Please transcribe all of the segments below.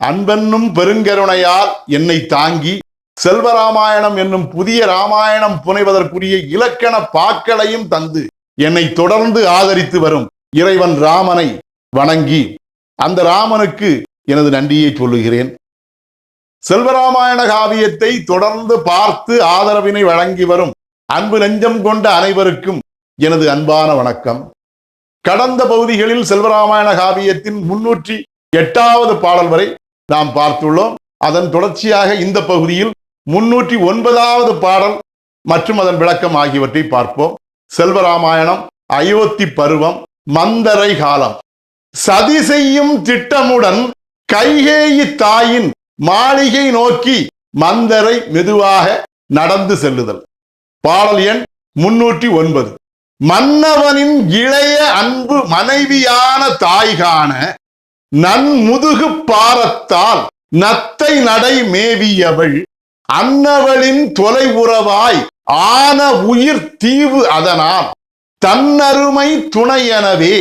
அன்பென்னும் பெருங்கருணையால் என்னை தாங்கி செல்வராமாயணம் என்னும் புதிய ராமாயணம் புனைவதற்குரிய இலக்கண பாக்களையும் தந்து என்னை தொடர்ந்து ஆதரித்து வரும் இறைவன் ராமனை வணங்கி அந்த ராமனுக்கு எனது நன்றியை சொல்லுகிறேன். செல்வராமாயண காவியத்தை தொடர்ந்து பார்த்து ஆதரவினை வழங்கி வரும் அன்பு நெஞ்சம் கொண்ட அனைவருக்கும் எனது அன்பான வணக்கம். கடந்த பகுதிகளில் செல்வராமாயண காவியத்தின் முன்னூற்றி எட்டாவது பாடல் வரை நாம் பார்த்துள்ளோம். அதன் தொடர்ச்சியாக இந்த பகுதியில் முன்னூற்றி ஒன்பதாவது பாடல் மற்றும் அதன் விளக்கம் ஆகியவற்றை பார்ப்போம். செல்வராமாயணம் அயோத்தி பருவம் மந்தரை காலம். சதி செய்யும் திட்டமுடன் கைகேயி தாயின் மாளிகை நோக்கி மந்தரை மெதுவாக நடந்து செல்லுதல். பாடல் எண் முன்னூற்றி ஒன்பது. மன்னவனின் இளைய அன்பு மனைவியான தாய்கான நன்முதுகு பாரத்தால் நத்தை நடை மேவியவள் அன்னவளின் தொலைவுறவாய் ஆன உயிர் தீவு அதனால் தன்னருமை துணையெனவே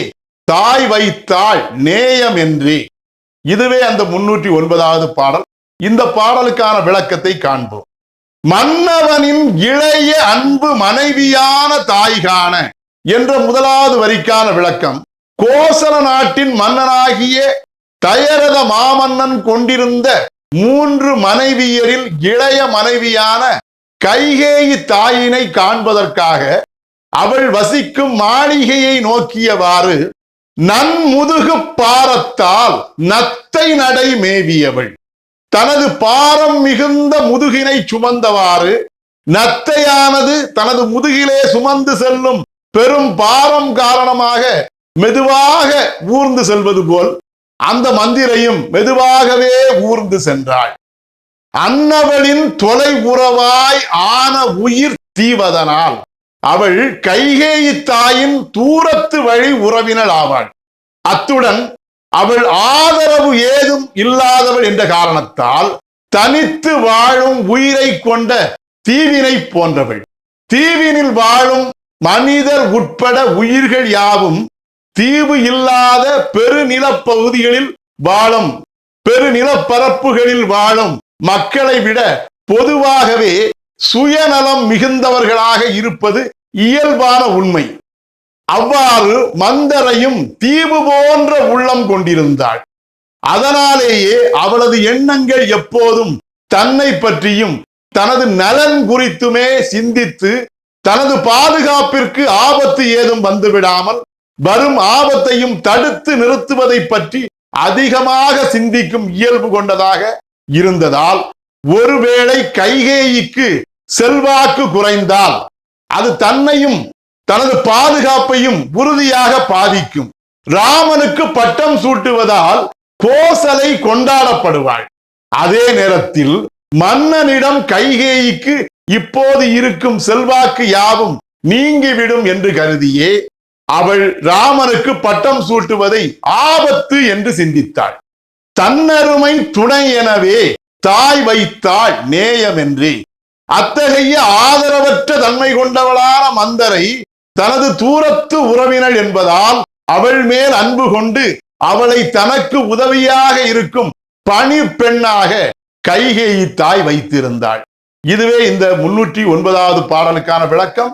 தாய் வைத்தாள் நேயம் என்றே இதுவே அந்த முன்னூற்றி ஒன்பதாவது பாடல். இந்த பாடலுக்கான விளக்கத்தை காண்போம். மன்னவனின் இளைய அன்பு மனைவியான தாய்கான என்ற முதலாவது வரிக்கான விளக்கம் கோசல நாட்டின் மன்னனாகிய தயரத மாமன்னன் கொண்டிருந்த மூன்று மனைவியரில் இளைய மனைவியான கைகேயி தாயினை காண்பதற்காக அவள் வசிக்கும் மாளிகையை நோக்கியவாறு நன்முதுகு பாரத்தால் நத்தை நடை மேவியவள். தனது பாரம் மிகுந்த முதுகினை சுமந்தவாறு நத்தையானது தனது முதுகிலே சுமந்து செல்லும் பெரும் பாரம் காரணமாக மெதுவாக ஊர்ந்து செல்வது போல் அந்த மந்திரையும் மெதுவாகவே ஊர்ந்து சென்றாள். அன்னவளின் தொலை உறவாய் ஆன உயிர் தீவதனால் அவள் கைகேயி தாயின் தூரத்து வழி உறவினள் ஆவாள். அத்துடன் அவள் ஆதரவு ஏதும் இல்லாதவள் என்ற காரணத்தால் தனித்து வாழும் உயிரை கொண்ட தீவினை போன்றவள். தீவினில் வாழும் மனிதர் உட்பட உயிர்கள் யாவும் தீவு இல்லாத பெருநில பகுதிகளில் வாழும் பெருநிலப்பரப்புகளில் வாழும் மக்களை விட பொதுவாகவே சுயநலம் மிகுந்தவர்களாக இருப்பது இயல்பான உண்மை. அவ்வாறு மந்தரையும் தீவு போன்ற உள்ளம் கொண்டிருந்தாள். அதனாலேயே அவளது எண்ணங்கள் எப்போதும் தன்னை பற்றியும் தனது நலன் குறித்துமே சிந்தித்து தனது பாதுகாப்பிற்கு ஆபத்து ஏதும் வந்துவிடாமல் வரும் ஆபத்தையும் தடுத்து நிறுத்துவதை பற்றி அதிகமாக சிந்திக்கும் இயல்பு கொண்டதாக இருந்ததால் ஒருவேளை கைகேயிக்கு செல்வாக்கு குறைந்தால் அது தன்னையும் தனது பாதுகாப்பையும் உறுதியாக பாதிக்கும். ராமனுக்கு பட்டம் சூட்டுவதால் கோசலை கொண்டாடப்படுவாள். அதே நேரத்தில் மன்னனிடம் கைகேயிக்கு இப்போது இருக்கும் செல்வாக்கு யாவும் நீங்கிவிடும் என்று கருதியே அவள் ராமனுக்கு பட்டம் சூட்டுவதை ஆபத்து என்று சிந்தித்தாள். தன்னருமை துணை எனவே தாய் வைத்தாள் நேயமென்றே. அத்தகைய ஆதரவற்ற தன்மை கொண்டவளான மந்தரை தனது தூரத்து உறவினள் என்பதால் அவள் மேல் அன்பு கொண்டு அவளை தனக்கு உதவியாக இருக்கும் பணி பெண்ணாக கைகேயி தாய் வைத்திருந்தாள். இதுவே இந்த முன்னூற்றி ஒன்பதாவது பாடலுக்கான விளக்கம்.